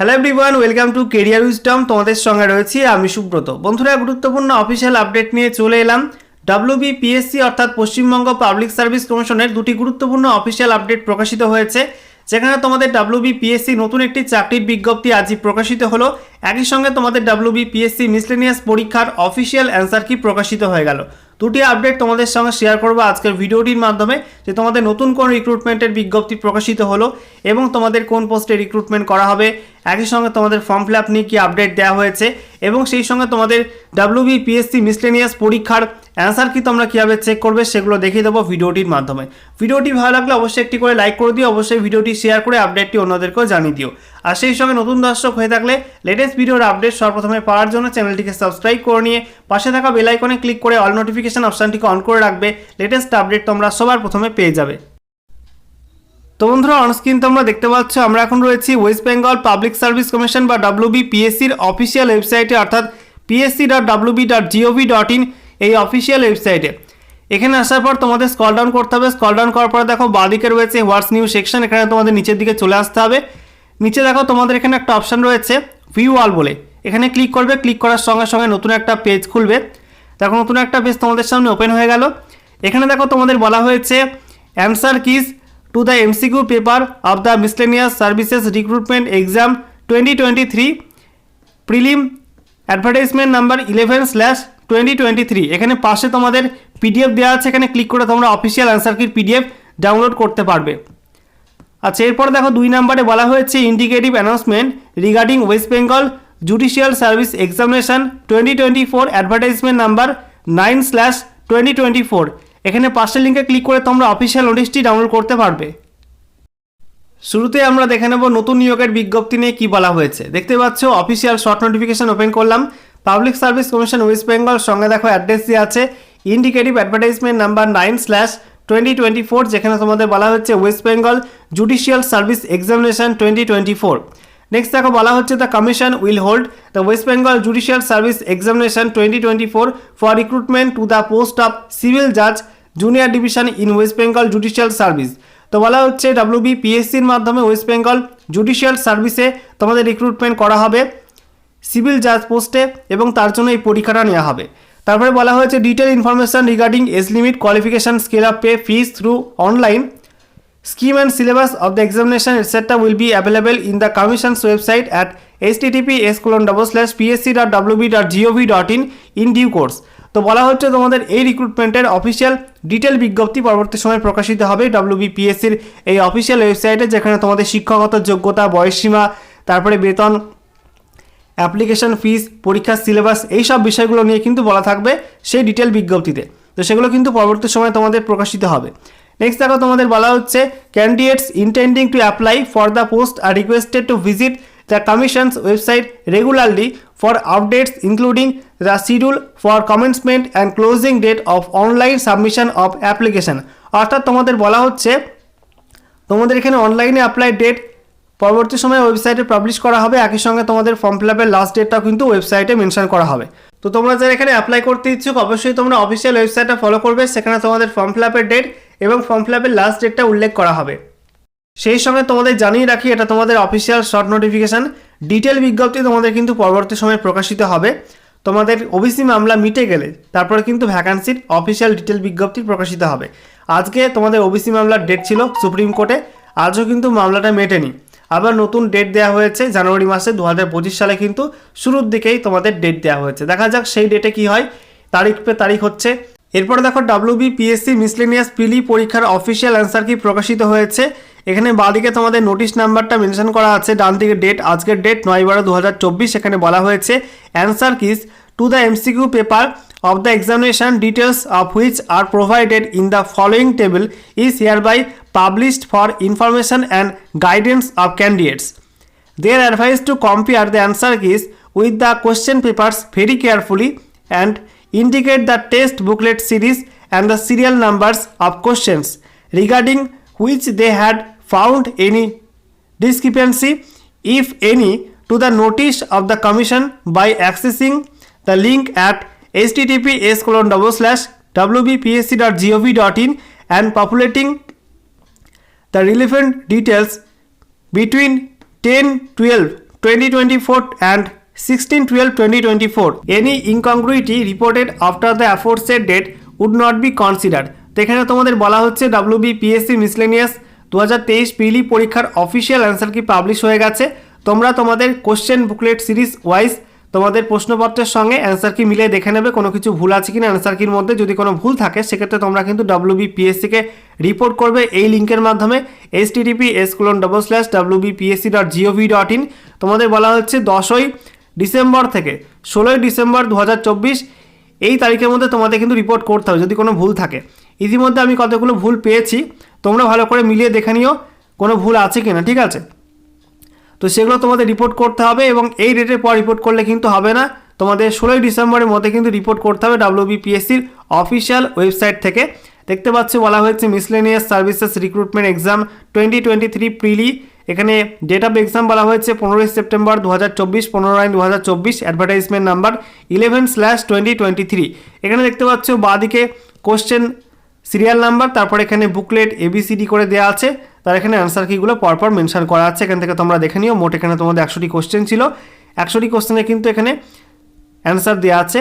Hello everyone welcome to career wisdom তোমাদের সঙ্গে রয়েছি আমি সুব্রত। বন্ধুরা, গুরুত্বপূর্ণ অফিসিয়াল আপডেট নিয়ে চলে এলাম। ডাব্লিউবিপিএসসি অর্থাৎ পশ্চিমবঙ্গ পাবলিক সার্ভিস কমিশনের দুটি গুরুত্বপূর্ণ অফিসিয়াল আপডেট প্রকাশিত হয়েছে। যেখানে তোমাদের ডাব্লিউবিপিএসসি নতুন একটি চাকরির বিজ্ঞপ্তি আজই প্রকাশিত হলো। একই সঙ্গে তোমাদের ডাব্লিউবিপিএসসি মিসলেনিয়াস পরীক্ষার অফিসিয়াল অ্যান্সার কি প্রকাশিত হয়ে গেল। দুটি আপডেট তোমাদের সঙ্গে শেয়ার করব আজকের ভিডিওটির মাধ্যমে, যে তোমাদের নতুন কোন রিক্রুটমেন্টের বিজ্ঞপ্তি প্রকাশিত হলো এবং তোমাদের কোন পোস্টে রিক্রুটমেন্ট করা হবে, একই সঙ্গে তোমাদের ফর্ম ফিল আপ নিয়ে কী আপডেট দেওয়া হয়েছে এবং সেই সঙ্গে তোমাদের ডাব্লিউবিপিএসসি মিসলেনিয়াস পরীক্ষার অ্যান্সার কি তোমরা কীভাবে চেক করবে সেগুলো দেখিয়ে দেবো ভিডিওটির মাধ্যমে। ভিডিওটি ভালো লাগলে অবশ্যই একটি করে লাইক করে দিও, অবশ্যই ভিডিওটি শেয়ার করে আপডেটটি অন্যদেরকেও জানিয়ে দিও। আর সেই সঙ্গে নতুন দর্শক হয়ে থাকলে লেটেস্ট ভিডিওর আপডেট সর্বপ্রথমে পাওয়ার জন্য চ্যানেলটিকে সাবস্ক্রাইব করে নিয়ে পাশে থাকা বেলাইকনে ক্লিক করে অল নোটিফিকেশান অপশানটিকে অন করে রাখবে লেটেস্ট আপডেট তোমরা সবার প্রথমে পেয়ে যাবে। তো বন্ধুরা অনস্ক্রিন তোমরা দেখতে পাচ্ছ, আমরা এখন রয়েছি West Bengal public service commission বা ডাব্লিউবি পিএসসির অফিসিয়াল ওয়েবসাইটে অর্থাৎ PSC dot WB dot GOV dot in এই অফিসিয়াল ওয়েবসাইটে এখানে আসার পর তোমাদের স্কল ডাউন করতে হবে। স্কল ডাউন করার পরে দেখো বাদিকে রয়েছে হোয়াটস নিউ সেকশন এখানে তোমাদের নিচের দিকে চলে আসতে হবে। নিচে দেখো তোমাদের এখানে একটা অপশান রয়েছে ভিউ অল বলে। এখানে ক্লিক করবে ক্লিক করার সঙ্গে সঙ্গে নতুন একটা পেজ খুলবে। দেখো নতুন একটা পেজ তোমাদের সামনে ওপেন হয়ে গেল। এখানে দেখো তোমাদের বলা হয়েছে answer keys to the MCQ paper of the miscellaneous services recruitment exam twenty twenty three prelim advertisement number eleven slash twenty twenty three এখানে পাশে তোমাদের পিডিএফ দেওয়া আছে, এখানে ক্লিক করে তোমরা অফিসিয়াল অ্যান্সার কির পিডিএফ ডাউনলোড করতে পারবে। আচ্ছা এরপর দেখো দুই নম্বরে বলা হয়েছে indicative announcement regarding West Bengal judicial service examination twenty twenty four advertisement number nine slash twenty twenty four এখানে পাশের লিঙ্কে ক্লিক করে তোমরা অফিসিয়াল নোটিশটি ডাউনলোড করতে পারবে। শুরুতে আমরা দেখে নেব নতুন নিয়োগের বিজ্ঞপ্তি নিয়ে কী বলা হয়েছে। দেখতে পাচ্ছ অফিসিয়াল শর্ট নোটিফিকেশান ওপেন করলাম। Public service commission West Bengal সঙ্গে দেখো অ্যাড্রেস দিয়ে আছে indicative advertisement number nine slash twenty twenty four যেখানে তোমাদের বলা হচ্ছে West Bengal judicial service examination twenty twenty four next দেখো বলা হচ্ছে the commission will hold the West Bengal judicial service examination twenty twenty four for recruitment to the post of civil জাজ junior division in West Bengal judicial service তো বলা হচ্ছে WB পিএসসির মাধ্যমে West Bengal judicial সার্ভিসে তোমাদের রিক্রুটমেন্ট করা হবে। Civil জাজ পোস্টে এবং তার জন্য এই পরীক্ষাটা নেওয়া হবে। তারপরে বলা হয়েছে detail information regarding age limit qualification scale of pay fees through online scheme and syllabus of the examination etc will be available in the commission's website at https colon double dot in in due course তো বলা হচ্ছে, তোমাদের এই রিক্রুটমেন্টের official detail বিজ্ঞপ্তি পরবর্তী সময় প্রকাশিত হবে ডাব্লিউবিপিএসসির এই অফিসিয়াল ওয়েবসাইটে যেখানে তোমাদের শিক্ষাগত যোগ্যতা, বয়সসীমা, তারপরে বেতন অ্যাপ্লিকেশন ফিস পরীক্ষার সিলেবাস, এই সব বিষয়গুলো নিয়ে কিন্তু বলা থাকবে সেই ডিটেল বিজ্ঞপ্তিতে। তো সেগুলো কিন্তু পরবর্তী সময় তোমাদের প্রকাশিত হবে। নেক্সট দেখো, তোমাদের বলা হচ্ছে candidates intending to apply for the post are requested to visit the commission's website regularly for updates including the schedule for commencement and closing date of online submission of application অর্থাৎ তোমাদের বলা হচ্ছে, তোমাদের এখানে অনলাইনে অ্যাপ্লাই ডেট পরবর্তী সময়ে ওয়েবসাইটে পাবলিশ করা হবে। একই সঙ্গে তোমাদের ফর্ম ফিল আপের লাস্ট ডেটটাও কিন্তু ওয়েবসাইটে মেনশন করা হবে। তো তোমরা যারা এখানে অ্যাপ্লাই করতে ইচ্ছুক, অবশ্যই তোমরা অফিসিয়াল ওয়েবসাইটটা ফলো করবে। সেখানে তোমাদের ফর্ম ফিল আপের ডেট এবং ফর্ম ফিল আপের লাস্ট ডেটটা উল্লেখ করা হবে। সেই সঙ্গে তোমাদের জানিয়ে রাখি, এটা তোমাদের অফিসিয়াল শর্ট নোটিফিকেশান ডিটেল বিজ্ঞপ্তি তোমাদের কিন্তু পরবর্তী সময়ে প্রকাশিত হবে। তোমাদের ওবিসি মামলা মিটে গেলে তারপরে কিন্তু ভ্যাকান্সির অফিসিয়াল ডিটেল বিজ্ঞপ্তি প্রকাশিত হবে। আজকে তোমাদের ওবিসি মামলার ডেট ছিল সুপ্রিম কোর্টে। আজও কিন্তু মামলাটা মেটেনি। আবার নতুন ডেট দেওয়া হয়েছে, জানুয়ারি মাসে দু হাজার পঁচিশ সালে কিন্তু শুরুর দিকেই তোমাদের ডেট দেওয়া হয়েছে। দেখা যাক সেই ডেটে কি হয়, তারিখ পে তারিখ হচ্ছে। এরপরে দেখো ডাব্লিউবি পিএসসি মিসলেনিয়াস পিলি পরীক্ষার অফিসিয়াল অ্যান্সার কি প্রকাশিত হয়েছে। এখানে বাঁদিকে তোমাদের নোটিশ নাম্বারটা মেনশন করা আছে, ডান দিকে ডেট আজকের ডেট নয় বারো দু এখানে বলা হয়েছে। Answer keys to the MCQ paper of the examination details of which are provided in the following table is hereby published for information and guidance of candidates. They are advised to compare the answer keys with the question papers very carefully and indicate the test booklet series and the serial numbers of questions regarding which they had found any discrepancy, if any, to the notice of the commission by accessing the link at https colon double slash wbpsc.gov.in and populating the relevant details between 10 12 2024 and 16 12 2024 any incongruity reported after the aforesaid date would not be considered তো এখানে তোমাদের বলা হচ্ছে WBPSC miscellaneous দু হাজার তেইশ পিলি পরীক্ষার official answer কি পাবলিশ হয়ে গেছে তোমরা তোমাদের কোশ্চেন বুকলেট সিরিজ ওয়াইজ তোমাদের প্রশ্নপত্রের সঙ্গে অ্যান্সার কি মিলিয়ে দেখে নেবে কোনো কিছু ভুল আছে কিনা অ্যান্সার কির মধ্যে। যদি কোনো ভুল থাকে, সেক্ষেত্রে তোমরা কিন্তু ডাব্লিউবিপিএসসিকে রিপোর্ট করবে এই লিঙ্কের মাধ্যমে। S TDP S colon double slash WBPSC dot GOV dot in তোমাদের বলা হচ্ছে দশই ডিসেম্বর থেকে ষোলোই ডিসেম্বর দু হাজার চব্বিশ। এই তারিখের মধ্যে তোমাদের কিন্তু রিপোর্ট করতে হবে, যদি কোনো ভুল থাকে। ইতিমধ্যে আমি কতগুলো ভুল পেয়েছি, তোমরা ভালো করে মিলিয়ে দেখে নিও কোনো ভুল আছে কিনা, ঠিক আছে? তো সেগুলো তোমাদের রিপোর্ট করতে হবে এবং এই ডেটের পর রিপোর্ট করলে কিন্তু হবে না। তোমাদের ষোলোই ডিসেম্বরের মধ্যে কিন্তু রিপোর্ট করতে হবে ডাব্লিউবিপিএসসির অফিসিয়াল ওয়েবসাইট থেকে। দেখতে পাচ্ছি বলা হয়েছে miscellaneous services recruitment exam twenty twenty three prelim এখানে ডেট অফ এক্সাম বলা হয়েছে পনেরোই সেপ্টেম্বর দু হাজার চব্বিশ, পনেরো নাইন দু হাজার চব্বিশ advertisement number eleven slash twenty twenty three এখানে দেখতে পাচ্ছ বাঁদিকে কোশ্চেন সিরিয়াল নাম্বার তারপর এখানে বুকলেট এবিসিডি করে দেওয়া আছে। তার এখানে আনসার কিগুলো পরপর মেনশন করা আছে। এখান থেকে তোমরা দেখে নিও। মোট এখানে তোমাদের একশোটি কোশ্চেন ছিল। একশোটি কোশ্চেনে কিন্তু এখানে অ্যান্সার দেওয়া আছে।